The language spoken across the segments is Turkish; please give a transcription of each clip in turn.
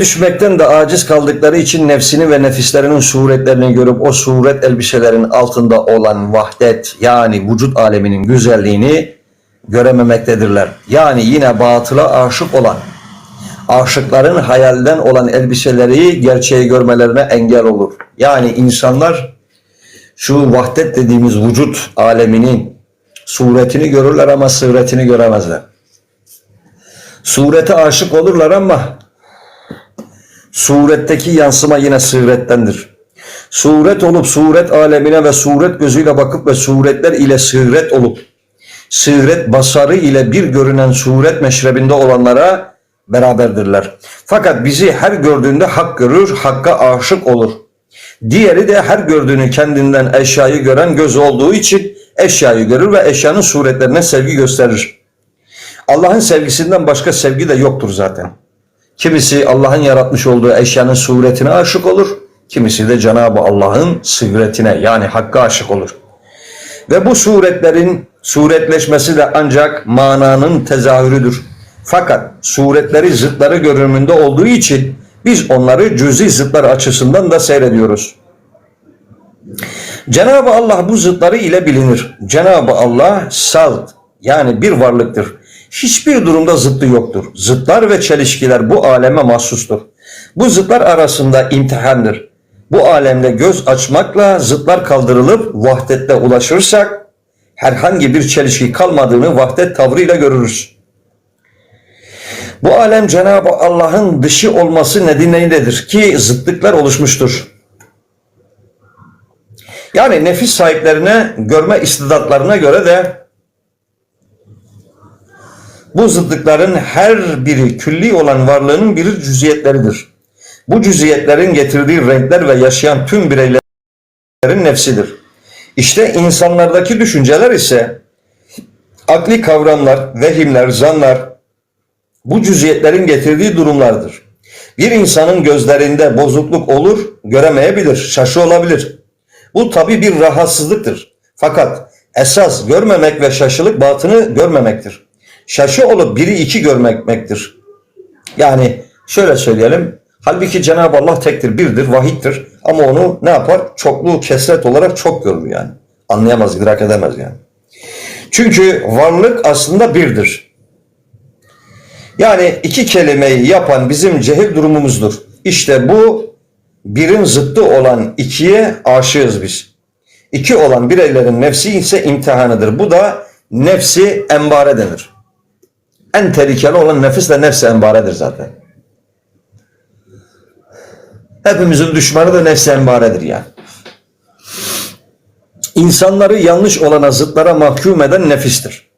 düşmekten de aciz kaldıkları için nefsini ve nefislerinin suretlerini görüp o suret elbiselerin altında olan vahdet yani vücut aleminin güzelliğini görememektedirler. Yani yine batıla aşık olan, aşıkların hayalden olan elbiseleri gerçeği görmelerine engel olur. Yani insanlar şu vahdet dediğimiz vücut aleminin suretini görürler ama sıretini göremezler. Surete aşık olurlar ama suretteki yansıma yine sırettendir. Suret olup suret alemine ve suret gözüyle bakıp ve suretler ile sıret olup sıret basarı ile bir görünen suret meşrebinde olanlara beraberdirler. Fakat bizi her gördüğünde hak görür, hakka aşık olur. Diğeri de her gördüğünü kendinden eşyayı gören göz olduğu için eşyayı görür ve eşyanın suretlerine sevgi gösterir. Allah'ın sevgisinden başka sevgi de yoktur zaten. Kimisi Allah'ın yaratmış olduğu eşyanın suretine aşık olur. Kimisi de Cenab-ı Allah'ın sıvretine yani hakka aşık olur. Ve bu suretlerin suretleşmesi de ancak mananın tezahürüdür. Fakat suretleri zıtları görünümünde olduğu için biz onları cüzi zıtlar açısından da seyrediyoruz. Cenab-ı Allah bu zıtları ile bilinir. Cenab-ı Allah salt yani bir varlıktır. Hiçbir durumda zıttı yoktur. Zıtlar ve çelişkiler bu aleme mahsustur. Bu zıtlar arasında imtihandır. Bu alemde göz açmakla zıtlar kaldırılıp vahdette ulaşırsak herhangi bir çelişki kalmadığını vahdet tavrıyla görürüz. Bu alem Cenab-ı Allah'ın dışı olması nedeniyle ki zıtlıklar oluşmuştur. Yani nefis sahiplerine görme istidatlarına göre de bu zıtlıkların her biri külli olan varlığının bir cüziyetleridir. Bu cüziyetlerin getirdiği renkler ve yaşayan tüm bireylerin nefsidir. İşte insanlardaki düşünceler ise akli kavramlar, vehimler, zanlar bu cüziyetlerin getirdiği durumlardır. Bir insanın gözlerinde bozukluk olur, göremeyebilir, şaşı olabilir. Bu tabi bir rahatsızlıktır. Fakat esas görmemek ve şaşılık batını görmemektir. Şaşı olup biri iki görmekmektir. Yani şöyle söyleyelim. Halbuki Cenab-ı Allah tektir, birdir, vahittir. Ama onu ne yapar? Çoklu, kesret olarak çok görür yani. Anlayamaz, idrak edemez yani. Çünkü varlık aslında birdir. Yani iki kelimeyi yapan bizim cehil durumumuzdur. İşte bu birin zıttı olan ikiye aşığız biz. İki olan bireylerin nefsi ise imtihanıdır. Bu da nefsi embare denir. En tehlikeli olan nefis de nefsi embaredir zaten. Hepimizin düşmanı da nefsi embaredir yani. İnsanları yanlış olana zıtlara mahkum eden nefistir.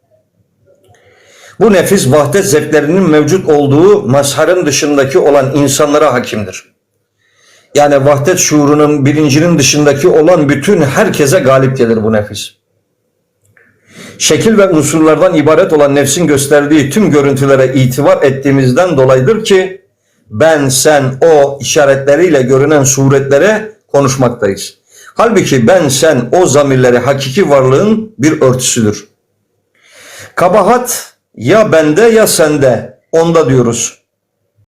Bu nefis vahdet zevklerinin mevcut olduğu mazharın dışındaki olan insanlara hakimdir. Yani vahdet şuurunun bilincinin dışındaki olan bütün herkese galip gelir bu nefis. Şekil ve unsurlardan ibaret olan nefsin gösterdiği tüm görüntülere itibar ettiğimizden dolayıdır ki ben, sen, o işaretleriyle görünen suretlere konuşmaktayız. Halbuki ben, sen, o zamirleri hakiki varlığın bir örtüsüdür. Kabahat ya bende ya sende onda diyoruz.